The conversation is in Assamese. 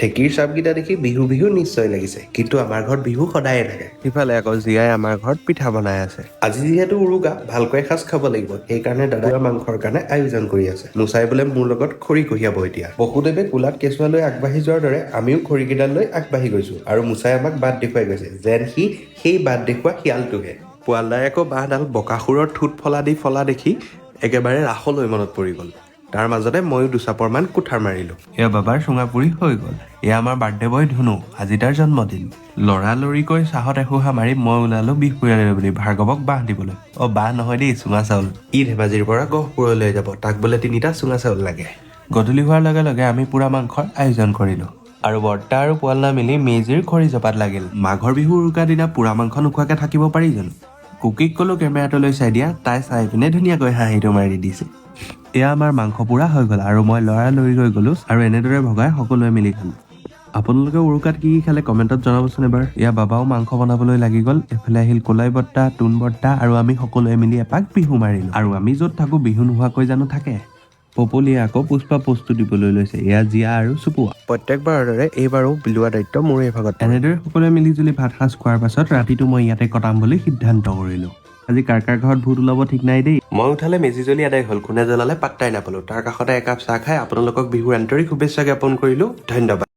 ঢেঁকীৰ চাপকেইটা দেখি বিহু বিহু নিশ্চয় লাগিছে। কিন্তু আমাৰ ঘৰত বিহু সদায়ে থাকে সিফালে আকৌ জীয়াই আমাৰ ঘৰত পিঠা বনাই আছে। আজি যিহেতু উৰুকা ভালকৈ এসাঁজ খাব লাগিব। সেইকাৰণে দাদাই মাংসৰ কাৰণে আয়োজন কৰি আছে। মুচাই বোলে মোৰ লগত খৰি কঢ়িয়াব এতিয়া। বসুদেৱে কোলাত কেঁচুৱা লৈ আগবাঢ়ি যোৱাৰ দৰে আমিও খৰিকেইডাল লৈ আগবাঢ়ি গৈছো। আৰু মুচাই আমাক বাট দেখুৱাই গৈছে যেন সি সেই বাট দেখুওৱা শিয়ালটোহে। পোৱালদাই আকৌ বাঁহডাল বকাসুৰৰ ঠোঁট ফলা দি ফলা দেখি একেবাৰে ৰাসলৈ মনত পৰি গ'ল। তাৰ মাজতে ময়ো দুচাপৰমান কুঠাৰ মাৰিলো। এয়া বাবাৰ চুঙাপুৰি হৈ গ'ল। এয়া আমাৰ বাৰ্থডে বয় ধুনু আজি তাৰ জন্মদিন। লৰালৰিকৈ চাহত এসোহা মাৰি মই ওলালো বিহ পৰিয়ালে বুলি ভাৰ্গৱক বাঁহ দিবলৈ। অ বাঁহ নহয় দেই চুঙা চাউল। ই ধেমাজিৰ পৰা গহপুৰলৈ যাব। তাক বোলে তিনিটা চুঙা চাউল লাগে। গধূলি হোৱাৰ লগে লগে আমি পুৰা মাংসৰ আয়োজন কৰিলো। আৰু বৰ্তা আৰু পোৱালনা মিলি মেজিৰ খৰি জপাত লাগিল। মাঘৰ বিহু উৰুকাৰ দিনা পুৰা মাংস নোখোৱাকে থাকিব পাৰি জানো? কুকিক ক'লো কেমেৰাটোলৈ চাই দিয়া তাই চাই পিনে ধুনীয়াকৈ হাঁহিটো মাৰি দিছে। এয়া আমাৰ মাংস পোৰা হৈ গ'ল আৰু মই লৰালৰিকৈ গ'লো আৰু এনেদৰে ভগাই সকলোৱে মিলি খালো। আপোনালোকে উৰুকাত কি কি খালে কমেণ্টত জনাবচোন এবাৰ। এয়া বাবাও মাংস বনাবলৈ লাগি গ'ল। এফালে আহিল কলাই বৰ্তা তোন বৰ্তা আৰু আমি সকলোৱে মিলি এপাক বিহু মাৰিলো। আৰু আমি য'ত থাকো বিহু নোহোৱাকৈ জানো থাকে। পপলিয়ে আকৌ পুষ্পা বস্তু দিবলৈ লৈছে। এয়া জীয়া আৰু চুপুৱা। প্ৰত্যেকবাৰৰ দৰে এইবাৰো বিলোৱা দায়িত্ব মোৰে ভাগত এনেদৰে সকলোৱে মিলি জুলি ভাত সাজ খোৱাৰ পাছত ৰাতিটো মই ইয়াতে কটাম বুলি সিদ্ধান্ত কৰিলো। আজি কাৰ কাৰ ঘৰত ভূত ওলাব ঠিক নাই দেই? মই উঠালে মেজি জ্বলি আদায় হ'ল কোনে জ্বলালে পাত্তাই নাপালো। তাৰ কাষতে একাপ চাহ খাই আপোনালোকক বিহুৰ আন্তৰিক শুভেচ্ছা জ্ঞাপন কৰিলো। ধন্যবাদ।